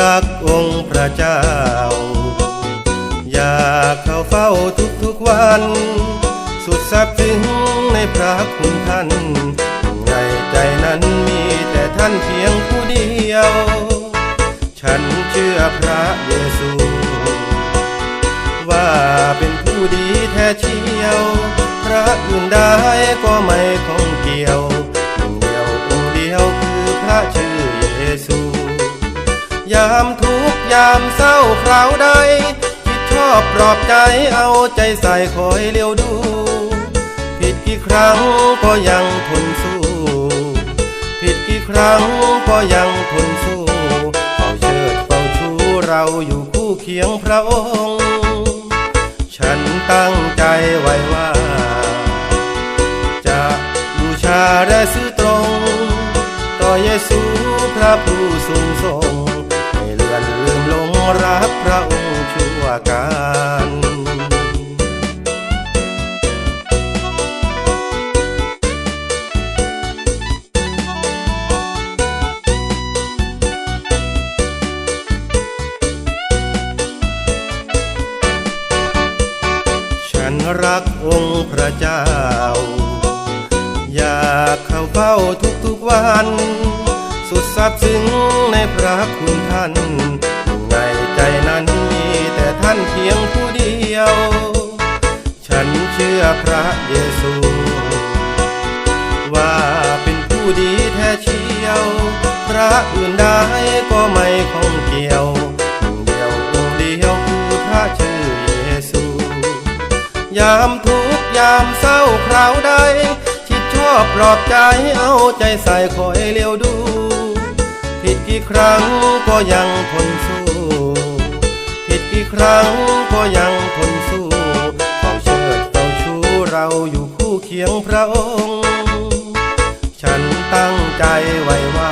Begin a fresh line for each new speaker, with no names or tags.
รักองค์พระเจ้า อยากเข้าเฝ้าทุกๆวัน สุดสับถึงในพระคุณท่าน ในใจนั้นมีแต่ท่านเพียงผู้เดียว ฉันเชื่อพระเยซู ว่าเป็นผู้ดีแท้เชียว พระอื่นได้ ยามทุกยามเศร้าคราวใด คิดชอบปลอบใจเอาใจใส่คอยเลี้ยวดู ผิดกี่ครั้งก็ยังทนสู้ ผิดกี่ครั้งก็ยังทนสู้เฝ้าเชิดเฝ้าชูเราอยู่คู่เคียงพระองค์ ฉันตั้งใจไว้ว่า จะบูชาและซื่อตรง ต่อเยซูพระผู้ทรงทรง รักพระองค์ชั่วการฉันรักองค์พระเจ้า อยากเข้าเฝ้าทุกๆวัน สุดสับซึ้งในพระคุณท่าน ใจนั้นมีแต่ท่านเพียงผู้เดียว ฉันเชื่อพระเยซู ว่าเป็นผู้ดีแท้เชียว พระอื่นได้ก็ไม่คงเกี่ยวเดียวองเดียวคือพระชื่อเยซู ยามทุกยามเศร้าคราวใดชิดชอบปลอบใจเอาใจใส่คอยเลี้ยวดู ผิดกี่ครั้งก็ยังทนสู้ ครั้งก็ยังทนสู้เฝ้าเชิดเฝ้าชูเราอยู่คู่เคียงพระองค์ ฉันตั้งใจไว้ว่า